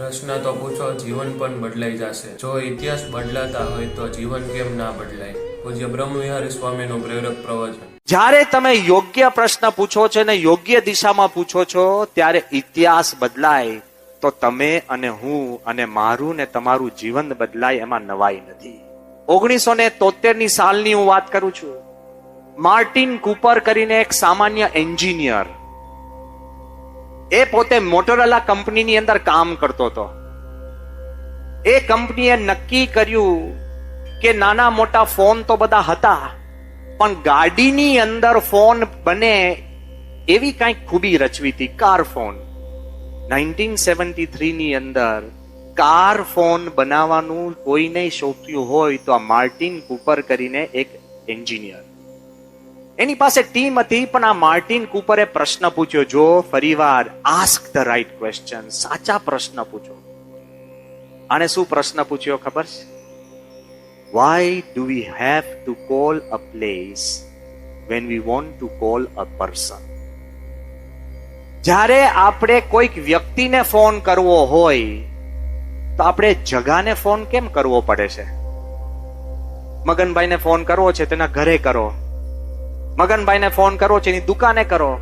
પ્રશ્ન તો પૂછો, જીવન પણ બદલાઈ જશે. જો ઇતિહાસ બદલાતા હોય તો જીવન કેમ ના બદલાય? પૂજ્ય બ્રહ્મવિહારી સ્વામીનું પ્રેરક પ્રવચન. જ્યારે તમે યોગ્ય પ્રશ્ન પૂછો છો ને યોગ્ય દિશામાં પૂછો છો, ત્યારે ઇતિહાસ બદલાય. તો તમે અને હું અને મારું ને તમારું જીવન બદલાય એમાં નવાઈ નથી. ઓગણીસો ને તોતેરની સાલની હું વાત કરું છું. માર્ટિન કુપર કરીને એક સામાન્ય એન્જિનિયર એ પોતે મોટોરોલા કંપનીની અંદર કામ કરતો હતો. એ કંપનીએ નક્કી કર્યું કે નાના મોટા ફોન તો બધા હતા, પણ ગાડીની અંદર ફોન બને એવી કાંઈક ખૂબી રચવી હતી, કાર ફોન. નાઇન્ટીન સેવન્ટી થ્રીની અંદર કાર ફોન બનાવવાનું કોઈને શોધ્યું હોય તો આ માર્ટિન કુપર કરીને એક એન્જિનિયર. એની પાસે ટીમ હતી, પણ આ માર્ટિન કુપરે પ્રશ્ન પૂછ્યો, જો ફરીવાર આસ્ક ધ રાઈટ ક્વેશ્ચન સાચા પ્રશ્ન પૂછો. આને શું પ્રશ્ન પૂછ્યો ખબર છે? Why do we have to call a place when we want to call a person જ્યારે આપણે કોઈક વ્યક્તિને ફોન કરવો હોય, તો આપણે જગાને ફોન કેમ કરવો પડે છે? મગનભાઈને ફોન કરવો છે, તેના ઘરે કરો. મગનભાઈને ફોન કરો તેની દુકાને કરો.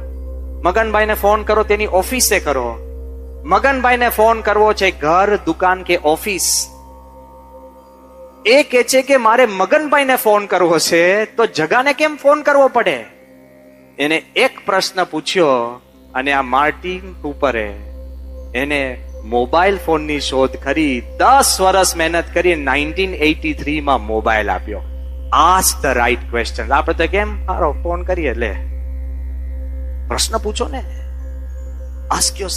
મગનભાઈને ફોન કરો, તેની ઓફિસે કરો. મગનભાઈને ફોન કરવો છે ઘર, દુકાન કે ઓફિસ? એ કે છે કે મારે મગનભાઈને ફોન કરવો છે, તો જગાને કેમ ફોન કરવો પડે? એને એક પ્રશ્ન પૂછ્યો, અને આ માર્ટિન કુપરે એને મોબાઈલ ફોનની શોધ કરી, દસ વર્ષ મહેનત કરી, નાઇન્ટીન એટી થ્રીમાં મોબાઈલ આપ્યો. આસ્ક ધ રાઈટ ક્વેશ્ચન આપણે તો કેમ? મારો ફોન કરીએ, લે. પ્રશ્ન પૂછો ને. આસ્ક યોર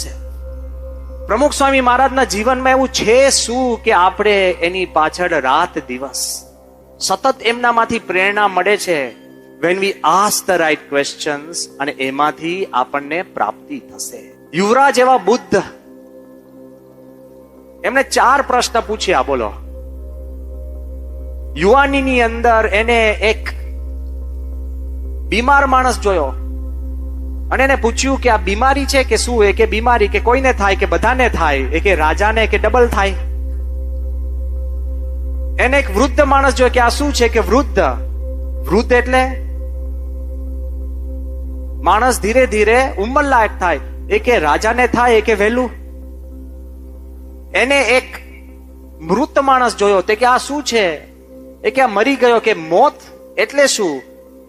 પ્રમુખ સ્વામી મહારાજના જીવનમાં એવું છે શું કે આપણે એની પાછળ રાત દિવસ સતત એમનામાંથી પ્રેરણા મળે છે? When we ask the right questions અને એમાંથી આપણને પ્રાપ્તિ થશે. યુવરાજ એવા બુદ્ધ. એમને ચાર પ્રશ્ન પૂછ્યા, બોલો. યુવાનીની અંદર એને એક બીમાર માણસ જોયો. અને એને પૂછ્યું કે આ બીમારી છે કે શું એ? કે બીમારી કે કોઈને થાય કે બધાને થાય? એ કે રાજાને કે ડબલ થાય? એને એક વૃદ્ધ માણસ જોયો કે આ શું છે કે વૃદ્ધ? વૃદ્ધ એટલે માણસ ધીરે ધીરે ઉંમર લાયક થાય. એ કે રાજાને થાય, એ કે વહેલું. એને એક મૃત માણસ જોયો. તે કે આ શું છે? એ કે આ મરી ગયો કે મોત, એટલે શું?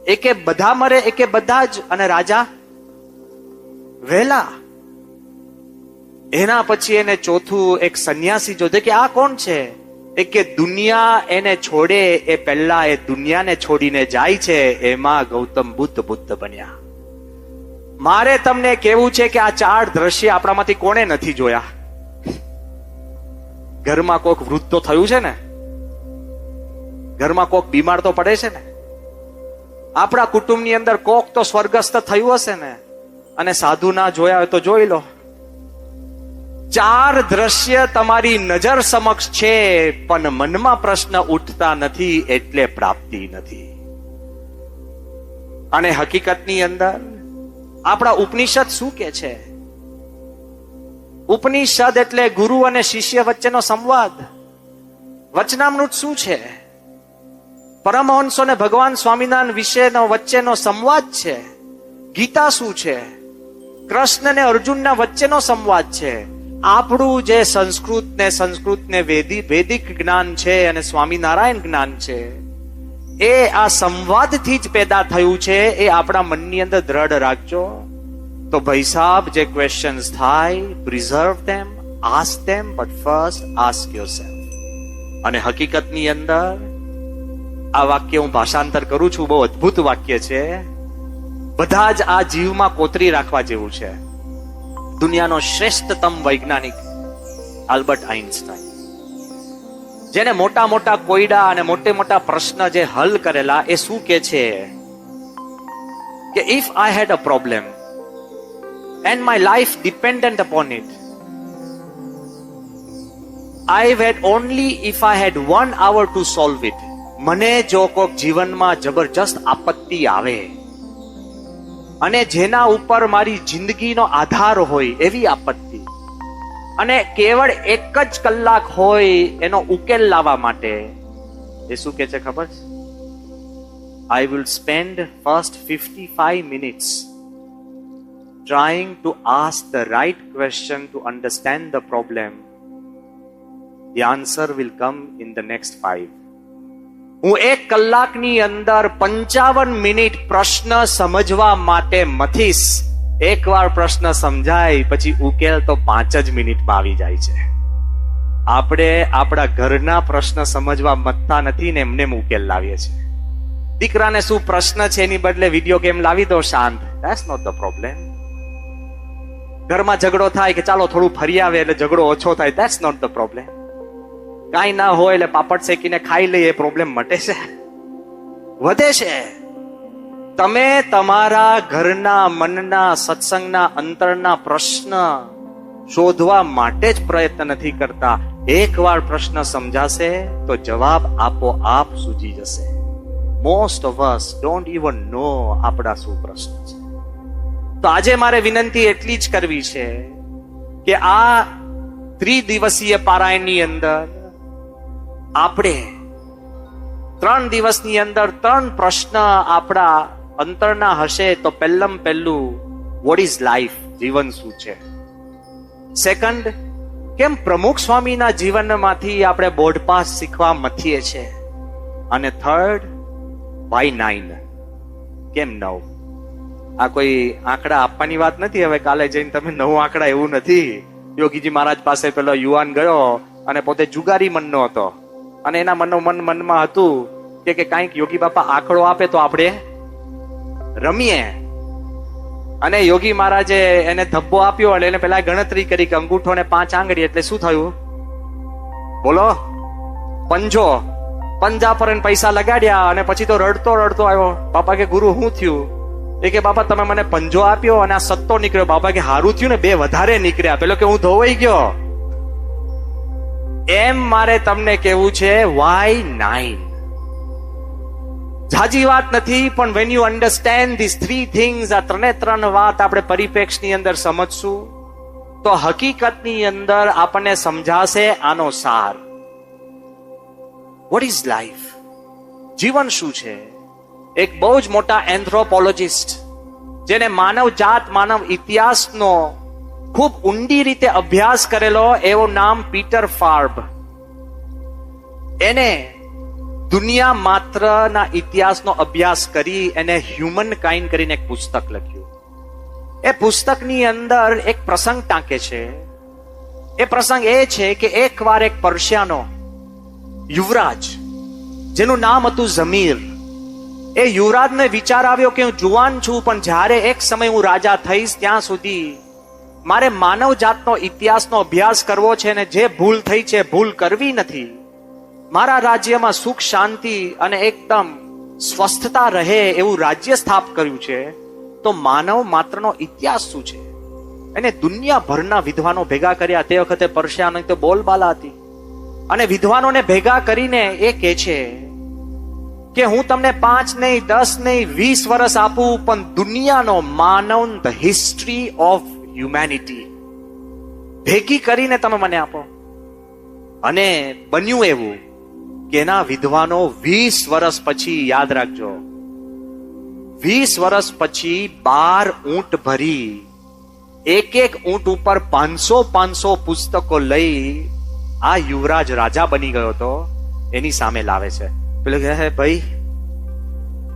એ કે બધા મરે, એ કે બધા જ. અને રાજા વહેલા એના પછી એને ચોથું એક સંન્યાસી જોતે કે આ કોણ છે? એ કે દુનિયા એને છોડે, એ પહેલા એ દુનિયાને છોડીને જાય છે, એમાં ગૌતમ બુદ્ધ બુદ્ધ બન્યા. મારે તમને કેવું છે કે આ ચાર દ્રશ્ય આપણામાંથી કોણે નથી જોયા? ઘરમાં કોઈક વૃદ્ધ તો થયું છે ને? ઘરમાં કોક બીમાર તો પડે છે ને? આપણા કુટુંબની અંદર કોક તો સ્વર્ગસ્થ થયું હશે ને? અને સાધુ ના જોયા હોય તો જોઈ લો. ચાર દ્રશ્ય તમારી નજર સમક્ષ છે, પણ મનમાં પ્રશ્ન ઉઠતા નથી, એટલે પ્રાપ્તિ નથી. અને હકીકતની અંદર આપણા ઉપનિષદ શું કે છે? ઉપનિષદ એટલે ગુરુ અને શિષ્ય વચ્ચેનો સંવાદ. વચનામૃત શું છે? પરમહંસો ને ભગવાન સ્વામિનારાયણ વિશેનો વચ્ચેનો સંવાદ છે. ગીતા શું છે? કૃષ્ણ ને અર્જુનના વચ્ચેનો સંવાદ છે. આપણું જે સંસ્કૃત ને સંસ્કૃત ને વેદિક જ્ઞાન છે અને સ્વામિનારાયણ જ્ઞાન છે, એ આ સંવાદથી જ પેદા થયું છે, એ આપણા મનની અંદર દ્રઢ રાખજો. તો ભાઈ સાહેબ જે ક્વેશ્ચન્સ થાય preserve them ask them but first ask yourself અને હકીકતની અંદર આ વાક્ય હું ભાષાંતર કરું છું. બહુ અદ્ભુત વાક્ય છે. બધા જ આ જીવમાં કોતરી રાખવા જેવું છે. દુનિયાનો શ્રેષ્ઠતમ વૈજ્ઞાનિક આલ્બર્ટ આઇન્સ્ટાઈન જેને મોટા મોટા કોયડા અને મોટે મોટા પ્રશ્ન જે હલ કરેલા એ શું કે છે? કે if I had a problem and my life dependent upon it I had only if I had one hour to solve it મને જો કોક જીવનમાં જબરજસ્ત આપત્તિ આવે અને જેના ઉપર મારી જિંદગીનો આધાર હોય એવી આપત્તિ, અને કેવળ એક જ કલાક હોય એનો ઉકેલ લાવવા માટે, એ શું કે છે ખબર છે I will spend first fifty five minutes trying to ask the right question to understand the problem the answer will come in the next five. હું એક કલાકની અંદર પંચાવન મિનિટ પ્રશ્ન સમજવા માટે મથીશ. એકવાર પ્રશ્ન સમજાય, પછી ઉકેલ તો પાંચ જ મિનિટમાં આવી જાય છે. આપણે આપણા ઘરના પ્રશ્ન સમજવા મથતા નથી ને એમને ઉકેલ લાવીએ છીએ. દીકરાને શું પ્રશ્ન છે એની બદલે વીડિયો ગેમ લાવી દો શાંત. ધેટ્સ નોટ ધ પ્રોબ્લેમ ઘરમાં ઝઘડો થાય કે ચાલો થોડું ફરી આવે એટલે ઝઘડો ઓછો થાય ધેટ્સ નોટ ધ પ્રોબ્લેમ કાંઈ ના હોય એટલે પાપડ શેકીને ખાઈ લઈએ પ્રોબ્લેમ મટે છે. વધે છે. તમે તમારા ઘરના, મનના, સત્સંગના, અંતરના પ્રશ્ન શોધવા માટે જ પ્રયત્ન નથી કરતા. એકવાર પ્રશ્ન સમજાશે તો જવાબ આપોઆપ સૂજી જશે. Most of us don't even know આપણા શું પ્રશ્ન છે. તો આજે મારે વિનંતી એટલી જ કરવી છે કે આ ત્રિદિવસીય પારાયણની અંદર આપણે ત્રણ દિવસની અંદર ત્રણ પ્રશ્ન આપણા અંતરના હશે તો પહેલમ પહેલું વોટ ઇઝ લાઈફ જીવન શું છે? સેકન્ડ કેમ પ્રમુખ સ્વામીના જીવનમાંથી આપણે બોર્ડ પાસ શીખવા મથીએ છે અને થર્ડ વાય નાઇન કેમ નવ? આ કોઈ આંકડા આપવાની વાત નથી? હવે કાલે જઈને તમે નવું આંકડા એવું નથી? યોગીજી મહારાજ પાસે પેલો યુવાન ગયો અને પોતે જુગારી મનનો હતો. અને એના મનનો મન મનમાં હતું કે કે કાંઈક યોગી બાપા આંકડો આપે તો આપણે રમીએ. અને યોગી મહારાજે એને ધબ્બો આપ્યો એટલે એને પેલા ગણતરી કરી કે અંગૂઠો ને પાંચ આંગળી એટલે શું થયું? બોલો. પંજો. પંજા પર પૈસા લગાડ્યા અને પછી તો રડતો રડતો આવ્યો. બાપા કે, ગુરુ શું થયું? એ કે, બાપા, તમે મને પંજો આપ્યો અને આ સત્તો નીકળ્યો. બાપા કે, હારું થયું ને, બે વધારે નીકળ્યા. પેલો કે, હું ધોવાઈ ગયો. એમ મારે તમને કેવું છે વાય નાઇન જાજી વાત નથી, પણ when you understand this three things આ ત્રણે ત્રણ વાત આપણે પરિપ્રેક્ષની અંદર સમજશું, તો હકીકતની અંદર આપણને સમજાશે આનો સાર. વોટ ઇઝ લાઈફ જીવન શું છે? એક બહુ જ મોટા એન્થ્રોપોલોજિસ્ટ જેને માનવ જાત માનવ ઇતિહાસનો ખૂબ ઊંડી રીતે અભ્યાસ કરેલો એવું નામ પીટર ફાર્બ. એને દુનિયા માત્રના ઇતિહાસનો અભ્યાસ કરી એને હ્યુમન કાઇન્ડ કરીને એક પુસ્તક લખ્યું. એ પુસ્તકની અંદર એક પ્રસંગ ટાંકે છે. એ પ્રસંગ એ છે કે એકવાર એક પર્શિયાનો યુવરાજ, જેનું નામ હતું જમીર એ યુવરાજને વિચાર આવ્યો કે હું જુવાન છું, પણ જ્યારે એક સમય હું રાજા થઈશ, ત્યાં સુધી મારે માનવ જાતનો ઇતિહાસનો અભ્યાસ કરવો છે અને જે ભૂલ થઈ છે, ભૂલ કરવી નથી. મારા રાજ્યમાં સુખ, શાંતિ અને એકદમ સ્વસ્થતા રહે એવું રાજ્ય સ્થાપ કર્યું છે, તો માનવ માત્રનો ઇતિહાસ શું છે? એને દુનિયાભરના વિદ્વાનો ભેગા કર્યા તે વખતે પરસ્યાની તો બોલબાલા હતી. અને વિદ્વાનોને ભેગા કરીને એ કહે છે કે હું તમને પાંચ નહીં, દસ નહીં, વીસ વર્ષ આપું, પણ દુનિયાનો માનવ ધ હિસ્ટ્રી ઓફ હ્યુમેનિટી ભેગી કરીને તમે મને આપો. અને બન્યું એવું કે એના વિદ્વાનો વીસ વર્ષ પછી યાદ રાખજો. વીસ વર્ષ પછી બાર ઊંટ ભરી, એક એક ઊંટ ઉપર પાંચસો પાંચસો પુસ્તકો લઈ આ યુવરાજ રાજા બની ગયો હતો, એની સામે લાવે છે. પેલો કહે હે ભાઈ,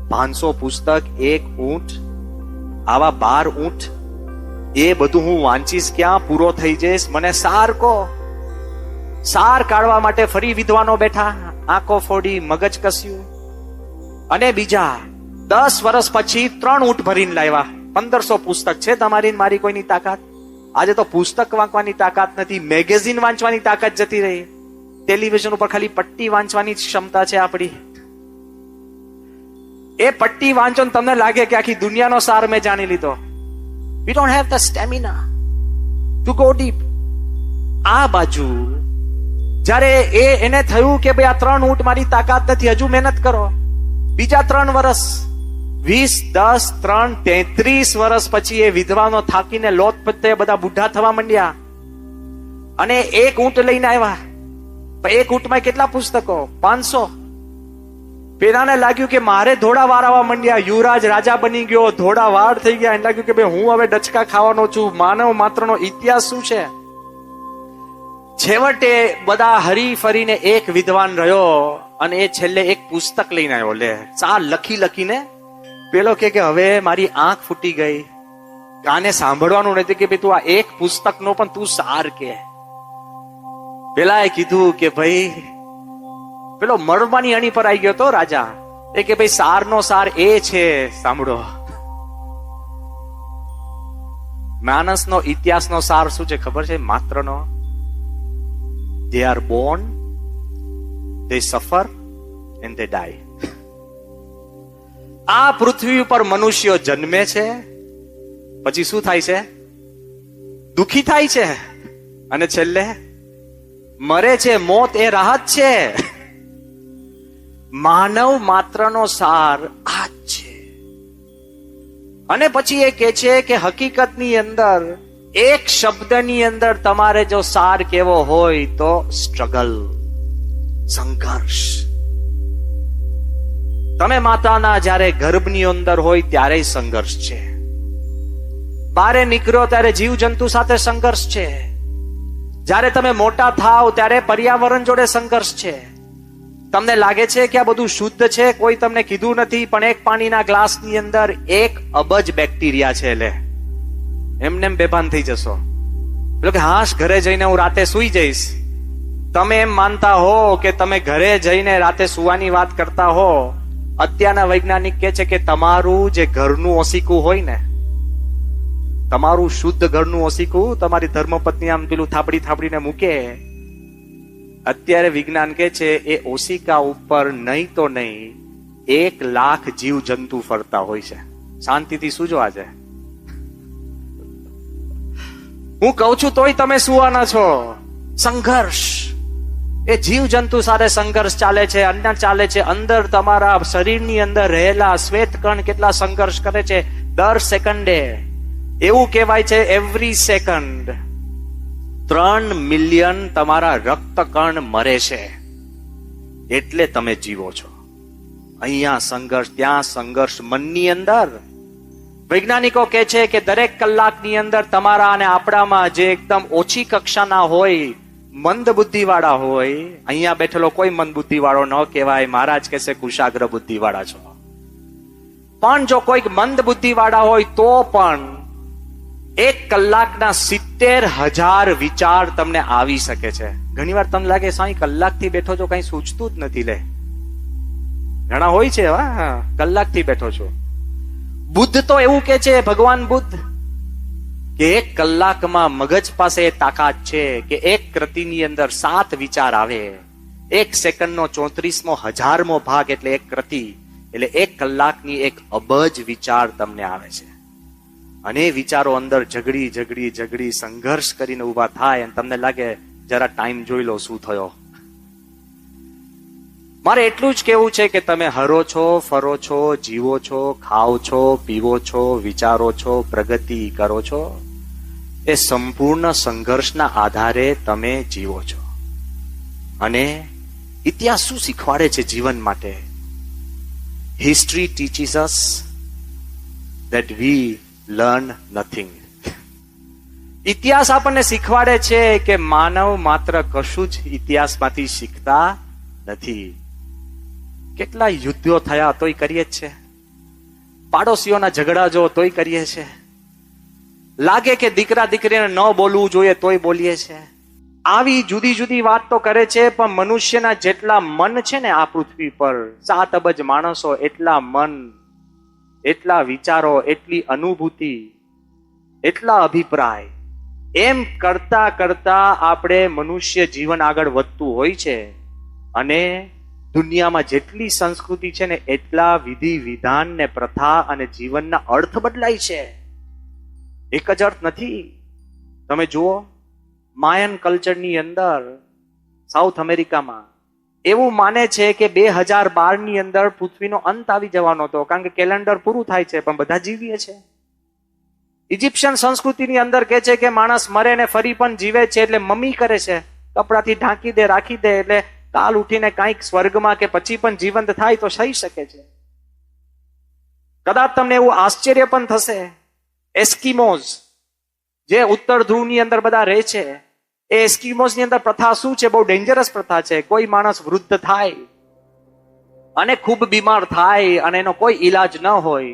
પાંચસો પુસ્તક, એક ઊંટ, આવા બાર ઊંટ એ બધું હું વાંચીશ ક્યાં? પૂરો થઈ જઈશ. મને સાર કો સાર કાઢવા માટે ફરી વિદ્વાનો બેઠા. આંખો ફોડી, મગજ કસ્યું. અને બીજા, દસ વર્ષ પછી ત્રણ ઊંટ ભરીને લાવ્યા. પંદરસો પુસ્તક છે તમારી મારી કોઈની તાકાત? આજે તો પુસ્તક વાંચવાની તાકાત નથી, મેગેઝિન વાંચવાની તાકાત જતી રહી. ટેલિવિઝન ઉપર ખાલી પટ્ટી વાંચવાની ક્ષમતા છે આપણી. એ પટ્ટી વાંચો તમને લાગે કે આખી દુનિયાનો સાર મેં જાણી લીધો. We don't have the stamina to go deep આ બાજુ, જ્યારે એ એને થયું કે ભાઈ આ ત્રણ ઊંટ મારી તાકાત નથી, હજુ મહેનત કરો. બીજા ત્રણ વર્ષ વીસ, દસ, ત્રણ, તેત્રીસ વર્ષ પછી એ વિધવાનો થાકીને લોત પત્તે બધા બુઢા થવા માંડ્યા. અને એક ઊંટ લઈને આવ્યા. એક ઊંટમાં કેટલા પુસ્તકો? પાંચસો. પેલાને લાગ્યું કે મારે ધોળા વાર આવવા માંડ્યા, યુવરાજ રાજા બની ગયો ધોળા વાર થઈ ગયા. એને લાગ્યું કે ભાઈ, હું હવે ડચકા ખાવાનો છું. માનવ માત્રનો ઇતિહાસ શું છે? છેવટે બધા હરી ફરીને એક વિદ્વાન રહ્યો અને એ છેલ્લે એક પુસ્તક લઈને આવ્યો. લે ચા લખી લખીને પેલો કે હવે મારી આંખ ફૂટી ગઈ. કાને સાંભળવાનું નથી કે ભાઈ, તું આ એક પુસ્તકનો પણ તું સાર કે. પેલા એ કીધું કે ભાઈ પેલો મળવાની અણી પર આવી ગયો તો રાજા. એ કે ભાઈ સારનો સાર એ છે, સાંભળો. માણસનો ઇતિહાસનો સાર શું છે ખબર છે? માત્રનો. દે આર બોર્ન દે સફર એન્ડ દે ડાય આ પૃથ્વી ઉપર મનુષ્યો જન્મે છે, પછી શું થાય છે? દુખી થાય છે. અને છેલ્લે, મરે છે, મોત એ રાહત છે. માનવ માત્રનો સાર આ જ છે. અને પછી એ કે છે કે હકીકતની અંદર, એક શબ્દની અંદર તમારે જો સાર કેવો હોય તો સ્ટ્રગલ, સંઘર્ષ. તમે માતાના જ્યારે ગર્ભની અંદર હોય ત્યારે સંઘર્ષ છે. બારે નીકળો ત્યારે જીવ જંતુ સાથે સંઘર્ષ છે. જ્યારે તમે મોટા થાવ ત્યારે પર્યાવરણ જોડે સંઘર્ષ છે. તમને લાગે છે કે આ બધું શુદ્ધ છે? કોઈ તમને કીધું નથી, પણ એક પાણીના ગ્લાસની અંદર એક અબજ બેક્ટેરિયા છે લે. એમને એમ બેભાન થઈ જશો. એટલે કે હાશ, ઘરે જઈને હું રાતે સુઈ જઈશ. તમે એમ માનતા હો કે તમે ઘરે જઈને રાતે સુવાની વાત કરતા હો. અત્યારના વૈજ્ઞાનિક કે છે કે તમારું જે ઘરનું ઓસીકું હોય ને, તમારું શુદ્ધ ઘરનું ઓસીકું તમારી ધર્મપત્ની આમ પેલું થાપડી થાપડીને મૂકે અત્યારે વિજ્ઞાન કે છે, એ ઓશિકા ઉપર નહીં તો નહીં, એક લાખ જીવ જંતુ ફરતા હોય છે. શાંતિથી સુજો આજે. હું કહું છું, તોય તમે સુવાના છો. સંઘર્ષ. એ જીવ જંતુ સાથે સંઘર્ષ ચાલે છે અન્ય ચાલે છે, અંદર તમારા શરીરની અંદર રહેલા શ્વેત કણ કેટલા સંઘર્ષ કરે છે, દર સેકન્ડે. એવું કહેવાય છે એવરી સેકન્ડ ત્રણ મિલિયન તમારા રક્તકણ મરે છે. એટલે તમે જીવો છો. અહીંયા સંઘર્ષ, ત્યાં સંઘર્ષ, મનની અંદર. વૈજ્ઞાનિકો કહે છે કે દરેક કલાકની અંદર તમારા અને આપણામાં જે એકદમ ઓછી કક્ષાના હોય મંદ બુદ્ધિ વાળા હોય, અહીંયા બેઠેલો કોઈ મંદ બુદ્ધિ વાળો ન કહેવાય, મહારાજ કહેશે કુશાગ્ર બુદ્ધિ વાળા છો. પણ જો કોઈક મંદ બુદ્ધિ વાળા હોય તો પણ એક કલાકના સિત્તેર હજાર વિચાર તમને આવી શકે છે. ઘણી વાર તમને લાગે, સાંઈ, કલાકથી બેઠો છો, કઈ સૂચતું જ નથી લે. ઘણા હોય છે હા, કલાકથી બેઠો છો. બુદ્ધ તો એવું કે છે, ભગવાન બુદ્ધ, કે એક કલાકમાં મગજ પાસે તાકાત છે કે એક કૃતિની અંદર સાત વિચાર આવે. એક સેકન્ડનો, ચોત્રીસમો, હજારમો ભાગ એટલે એક કૃતિ. એટલે એક કલાકની એક અબજ વિચાર તમને આવે છે. અને વિચારો અંદર ઝઘડી ઝઘડી ઝઘડી, સંઘર્ષ કરીને ઊભા થાય અને તમને લાગે જરા ટાઈમ જોઈ લો શું થયો. મારે એટલું જ કેવું છે કે તમે હરો છો, ફરો છો, જીવો છો, ખાઓ છો, પીવો છો, વિચારો છો, પ્રગતિ કરો છો, એ સંપૂર્ણ સંઘર્ષના આધારે તમે જીવો છો. અને ઇતિહાસ શું શીખવાડે છે જીવન માટે? History teaches us that we learn nothing ઇતિહાસ આપણને શીખવાડે છે કે માનવ માત્ર કશું જ ઇતિહાસમાંથી શીખતા નથી. કેટલા યુદ્ધો થયા તોય કરીએ જ છે. પાડોશીઓના ઝઘડા જો તોય કરીએ છે. લાગે કે દીકરા દીકરીને ન બોલવું જોઈએ તોય બોલીએ છે. આવી જુદી જુદી વાત તો કરે છે, પણ મનુષ્યના જેટલા મન છે ને આ પૃથ્વી પર, સાત અબજ માણસો એટલા મન એટલા વિચારો, એટલી અનુભૂતિ, એટલા અભિપ્રાય, એમ કરતા કરતા આપણે મનુષ્ય જીવન આગળ વધતું હોય છે અને દુનિયામાં જેટલી સંસ્કૃતિ છે ને એટલા વિધિ વિધાન ને પ્રથા અને જીવનના અર્થ બદલાય છે. એક જ અર્થ નથી. તમે જુઓ માયન કલ્ચરની અંદર સાઉથ અમેરિકામાં એવું માને છે કે બે હજાર બારની અંદર પૃથ્વીનો અંત આવી જવાનો હતો, કારણ કે કેલેન્ડર પૂરું થાય છે, પણ બધા જીવીએ છે. ઇજિપ્શિયન સંસ્કૃતિની અંદર કહે છે કે માણસ મરે ને ફરી પણ જીવે છે એટલે મમ્મી કરે છે, કપડાથી ઢાંકી દે, રાખી દે, એટલે કાલ ઉઠીને કાંઈક સ્વર્ગમાં કે પછી પણ જીવંત થાય તો થઈ શકે છે. કદાચ તમને એવું આશ્ચર્ય પણ થશે એસ્કિમોઝ જે ઉત્તર ધ્રુવની અંદર બધા રહે છે એ એસ્કિમોઝની અંદર પ્રથા શું છે? બહુ ડેન્જરસ પ્રથા છે. કોઈ માણસ વૃદ્ધ થાય અને ખૂબ બીમાર થાય અને એનો કોઈ ઈલાજ ન હોય,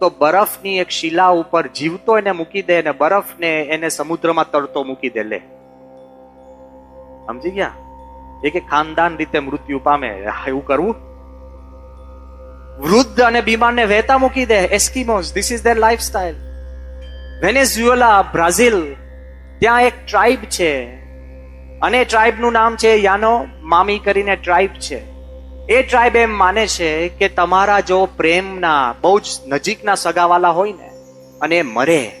તો બરફની એક શિલા ઉપર જીવતો એને મૂકી દે અને બરફને એને સમુદ્રમાં તરતો મૂકી દે. લે. સમજી ગયા? એ કે ખાનદાન રીતે મૃત્યુ પામે. એવું કરવું? વૃદ્ધ અને બીમારને વહેતા મૂકી દે. Eskimos this is their life style Venezuela Brazil ત્યાં એક ટ્રાઇબ છે. અને ટ્રાઇબનું નામ છે યાનો મામી કરીને ટ્રાઇબ છે. એ ટ્રાઇબ એમ માને છે કે તમારા જો પ્રેમના, બહુ જ નજીકના સગાવાલા હોય ને, અને મરે,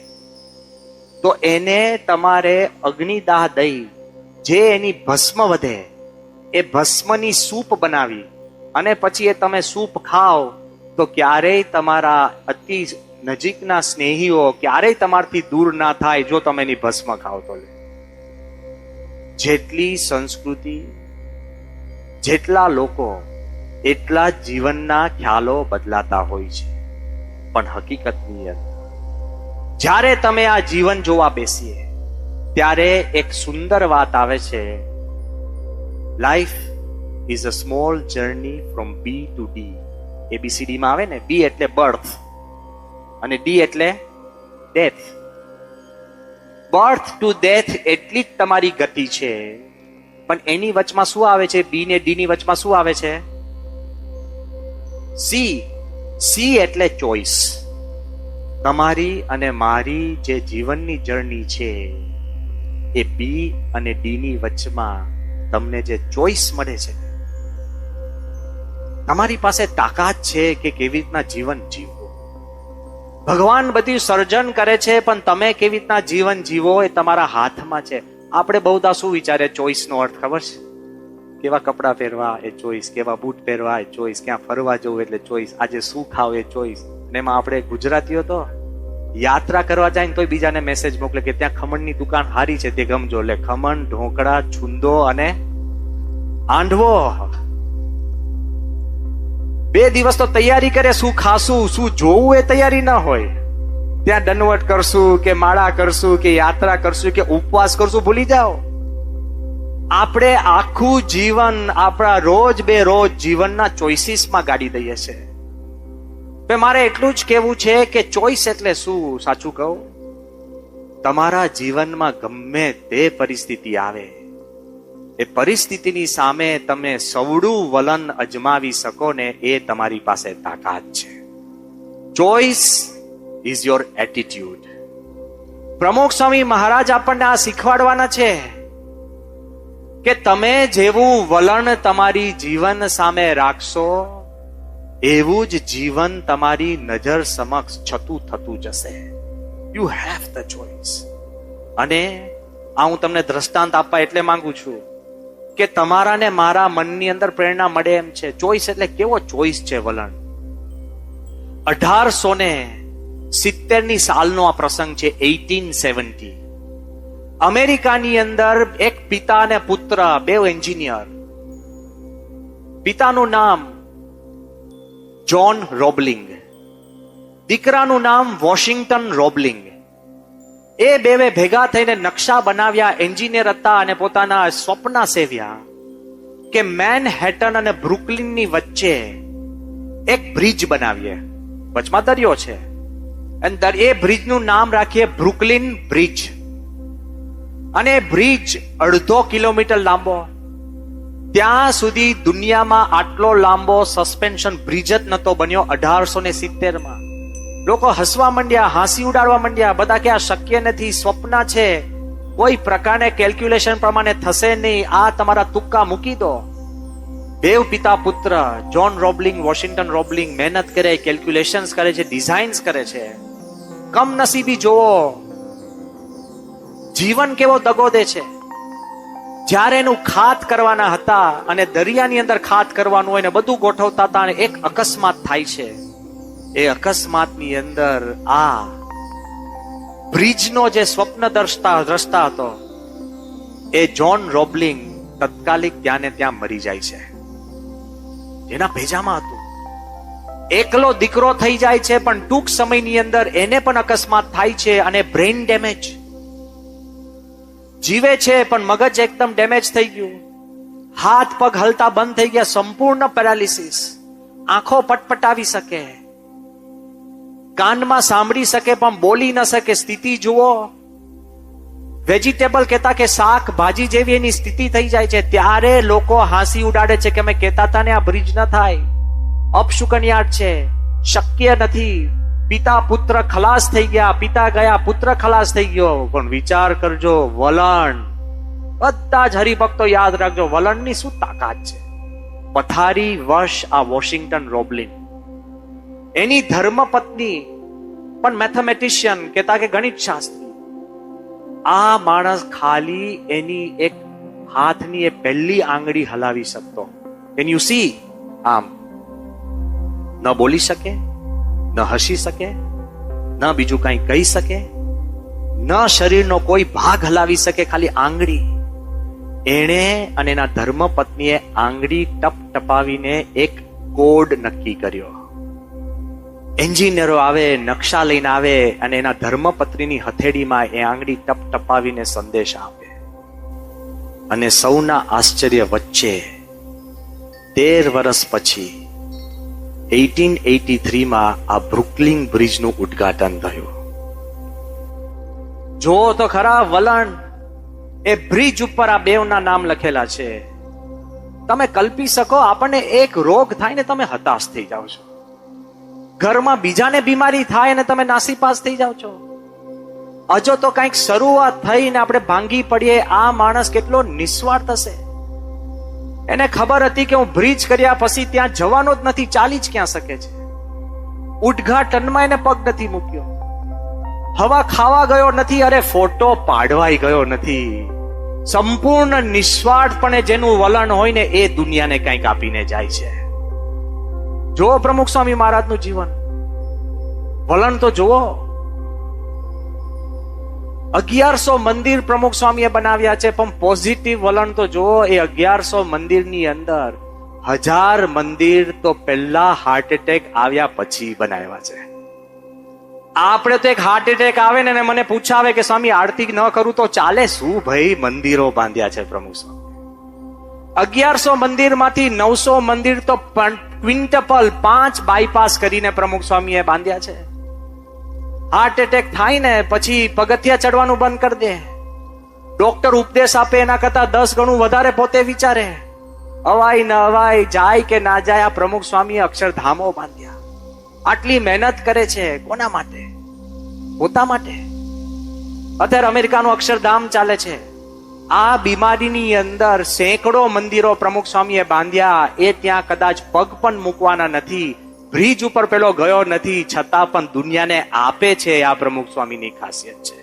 તો એને તમારે અગ્નિદાહ દઈ, જે એની ભસ્મ વધે, એ ભસ્મની સૂપ બનાવી, અને પછી એ તમે સૂપ ખાઓ તો ક્યારેય તમારા અતિ નજીકના સ્નેહીઓ ક્યારેય તમારથી દૂર ના થાય જો તમે એની ભસ્મ ખાઓ તો જેટલી સંસ્કૃતિ, જેટલા લોકો, એટલા જીવનના ખ્યાલો બદલાતા હોય છે. પણ હકીકતની અંદર, જ્યારે તમે આ જીવન જોવા બેસીએ, ત્યારે એક સુંદર વાત આવે છે life is a small journey from B to D ABCD માં આવે ને બી એટલે બર્થ અને ડી એટલે ડેથ બર્થ ટુ ડેથ એટલી જ તમારી ગતિ છે. પણ એની વચમાં શું આવે છે? બી ને ડી ની વચમાં શું આવે છે? સી સી એટલે ચોઈસ તમારી અને મારી જે જીવનની જર્ની છે, એ બી અને ડી ની વચમાં તમને જે ચોઈસ મળે છે તમારી પાસે તાકાત છે કે કેવી રીતના જીવન જીવવું? ભગવાન બધું સર્જન કરે છે, પણ તમે કેવી રીતના જીવન જીવો એ તમારા હાથમાં છે. આપણે બહુધા શું વિચારે? ચોઈસ નો અર્થ ખબર છે? કેવા કપડાં પહેરવા એ ચોઈસ, કેવા બૂટ પહેરવા એ ચોઈસ, ક્યાં ફરવા જવું એટલે ચોઈસ, આજે શું ખાવ એ ચોઈસ. અને એમાં આપણે ગુજરાતીઓ તો યાત્રા કરવા જાય ને તો બીજાને મેસેજ મોકલે કે ત્યાં ખમણની દુકાન હારી છે તે ગમજો. એટલે ખમણ, ઢોકળા, છુંદો અને આંડવો. બે દિવસ તો તૈયારી કરે, શું ખાશું, શું જોવું એ તૈયારી ના હોય. ત્યાં દનવટ કરશું કે માળા કરશું કે યાત્રા કરશું કે ઉપવાસ કરશું, ભૂલી જાઓ. આપણે આખું જીવન આપણા રોજ બે રોજ જીવનના ચોઇસીસમાં ગાડી દઈએ છે. મારે એટલું જ કહેવું છે કે ચોઈસ એટલે શું? સાચું કહું? તમારા જીવનમાં ગમે તે પરિસ્થિતિ આવે એ પરિસ્થિતિની સામે તમે સવડું વલન અજમાવી શકો ને એ તમારી પાસે તાકાત છે. ચોઈસ ઇઝ યોર એટીટ્યુડ પ્રમુખ સ્વામી મહારાજ આપણને આ શીખવાડવાના છે કે તમે જેવું વલણ તમારી જીવન સામે રાખશો, એવું જ જીવન તમારી નજર સમક્ષ છતું થતું જશે. યુ હેવ ધ ચોઈસ અને આ હું તમને દ્રષ્ટાંત આપવા એટલે માંગુ છું. કે તમારા ને મારા મનની અંદર પ્રેરણા મળે એમ છે. ચોઈસ એટલે કેવો ચોઈસ છે વલણ? અઢારસો ને સિત્તેરની સાલનો આ પ્રસંગ છે એઇટીન સેવન્ટી. અમેરિકાની અંદર એક પિતા અને પુત્ર, બે એન્જિનિયર. પિતાનું નામ જોન રોબલિંગ દીકરાનું નામ વોશિંગ્ટન રોબલિંગ એ બેવે ભેગા થઈને નકશા બનાવ્યા, એન્જિનિયર હતા અને પોતાના સ્વપ્ન સેવ્યા કે મેન હેટન અને બ્રુકલિનની વચ્ચે એક બ્રિજ બનાવીએ. વચમાં દરિયો છે. અને એ બ્રિજનું નામ રાખીએ બ્રુકલિન બ્રિજ. અને બ્રિજ અડધો કિલોમીટર લાંબો. ત્યાં સુધી દુનિયામાં આટલો લાંબો સસ્પેન્શન બ્રિજ જ નતો બન્યો અઢારસો ને સિત્તેરમાં લોકો હસવા માંડ્યા, હાંસી ઉડાડવા માંડ્યા. બધા કે આ શક્ય નથી, સ્વપ્ન છે. કોઈ પ્રકારને કેલ્ક્યુલેશન પ્રમાણે થશે નહીં. આ તમારા તુક્કા મૂકી દો. દેવ પિતા પુત્ર જોન રોબલિંગ, વોશિંગ્ટન રોબલિંગ મહેનત કરે, કેલ્ક્યુલેશન્સ કરે છે, ડિઝાઇન્સ કરે છે. કમ નસીબી જોવો જીવન કેવો દગો દે છે. જ્યારે એનું ખાત કરવાના હતા અને દરિયાની અંદર ખાત કરવાનું હોય ને બધું ગોઠવતા હતા અને એક અકસ્માત થાય છે. એ અકસ્માતની અંદર આ બ્રિજનો જે સ્વપ્ન દર્શતા દ્રષ્ટા હતો, એ જોન રોબલિંગ તત્કાલિક ત્યાં ત્યાં મરી જાય છે. એના ભેજામાં હતું. એકલો દીકરો થઈ જાય છે, પણ ટૂંક સમયની અંદર એને પણ અકસ્માત થાય છે અને બ્રેઇન ડેમેજ. જીવે છે, પણ મગજ એકદમ ડેમેજ થઈ ગયું. હાથ પગ હલતા બંધ થઈ ગયા, સંપૂર્ણ પેરાલિસિસ. આંખો પટપટાવી શકે. કાનમાં સાંભળી શકે પણ બોલી ન શકે, સ્થિતિ જુઓ. વેજીટેબલ કહેતા કે શાક ભાજી જેવી એની સ્થિતિ થઈ જાય છે. ત્યારે લોકો હાંસી ઉડાડે છે કે અમે કહેતા હતા ને આ બ્રિજ ન થાય. અપશુકન્યાટ છે. શક્ય નથી. પિતા પુત્ર ખલાસ થઈ ગયા. પિતા ગયા, પુત્ર ખલાસ થઈ ગયો. પણ વિચાર કરજો, વલણ. બધા જ હરિભક્તો યાદ રાખજો, વલણની શું તાકાત છે? પથારી વશ આ વોશિંગ્ટન રોબલિન એની ધર્મપત્ની પણ મેથેમેટિશિયન, કહેતા કે ગણિત શાસ્ત્રી. આ માણસ ખાલી એની એક હાથની એ પહેલી આંગળી હલાવી શકતો. કેન યુ સી આમ. ન બોલી શકે, ન હસી શકે, ન બીજું કંઈ કહી શકે, ન શરીરનો કોઈ ભાગ હલાવી શકે ખાલી આંગળી. એણે અને એના ધર્મપત્નીએ આંગળી ટપ ટપાવીને એક કોડ નક્કી કર્યો. એન્જિનિયરો આવે, નકશા લઈને આવે અને એના ધર્મપત્રીની હથેળીમાં એ આંગળી ટપ ટપાવીને સંદેશ આપે. અને સૌના આશ્ચર્ય વચ્ચે તેર વર્ષ પછી એઇટીન એટી થ્રીમાં આ બ્રુકલિંગ બ્રિજનું ઉદ્ઘાટન થયું. જુઓ તો ખરા વલણ, એ બ્રિજ ઉપર આ બેવના નામ લખેલા છે. તમે કલ્પી શકો, આપણને એક રોગ થાય ને તમે હતાશ થઈ જાઓ છો. ઘરમાં બીજાને બીમારી થાય અને તમે નાસીપાસ થઈ જાઓ છો. હજો તો કંઈક શરૂઆત થઈને આપણે ભાંગી પડીએ, આ માણસ કેટલો નિસ્વાર્થ હશે. એને ખબર હતી કે હું બ્રિજ કર્યા પછી ત્યાં જવાનો જ નથી, ચાલી જ ક્યાં શકે છે. ઉદ્ઘાટનમાં એને પગ નથી મૂક્યો. હવા ખાવા ગયો નથી, અરે ફોટો પાડવાઈ ગયો નથી. સંપૂર્ણ નિસ્વાર્થપણે જેનું વલણ હોય ને એ દુનિયાને કંઈક આપીને જાય છે. જો પ્રમુખ સ્વામી મહારાજનું જીવન, વલણ તો જુઓ. અગિયારસો મંદિર પ્રમુખ સ્વામીએ બનાવ્યા છે, પણ પોઝિટિવ વલણ તો જુઓ, એ અગિયારસો મંદિરની અંદર હજાર મંદિર તો પહેલા હાર્ટ એટેક આવ્યા પછી બનાવ્યા છે. આપણે તો એક હાર્ટ એટેક આવે ને મને પૂછાવે કે સ્વામી, આરતી ન કરું તો ચાલે? શું ભાઈ મંદિરો બાંધ્યા છે પ્રમુખ સ્વામી? અગિયારસો મંદિરમાંથી નવસો મંદિર તો ક્વિન્ટપલ પાંચ બાયપાસ કરીને પ્રમુખ સ્વામીએ બાંધ્યા છે. હાર્ટ એટેક થાય ને પછી પગથિયા ચડવાનું બંધ કરી દે. ડોક્ટર ઉપદેશ આપે એના કરતા દસ ગણું વધારે પોતે વિચારે. અવાય ન અવાય, જાય કે ના જાય, આ પ્રમુખ સ્વામીએ અક્ષરધામો બાંધ્યા. આટલી મહેનત કરે છે કોના માટે? પોતા માટે? અત્યારે અમેરિકાનું અક્ષરધામ ચાલે છે. આ બીમારીની અંદર સેંકડો મંદિરો પ્રમુખ સ્વામીએ બાંધ્યા. એ ત્યાં કદાચ પગ પણ મૂકવાના નથી. બ્રિજ ઉપર પેલો ગયો નથી. છતાં પણ દુનિયાને આપે છે આ પ્રમુખ સ્વામીની ખાસિયત છે.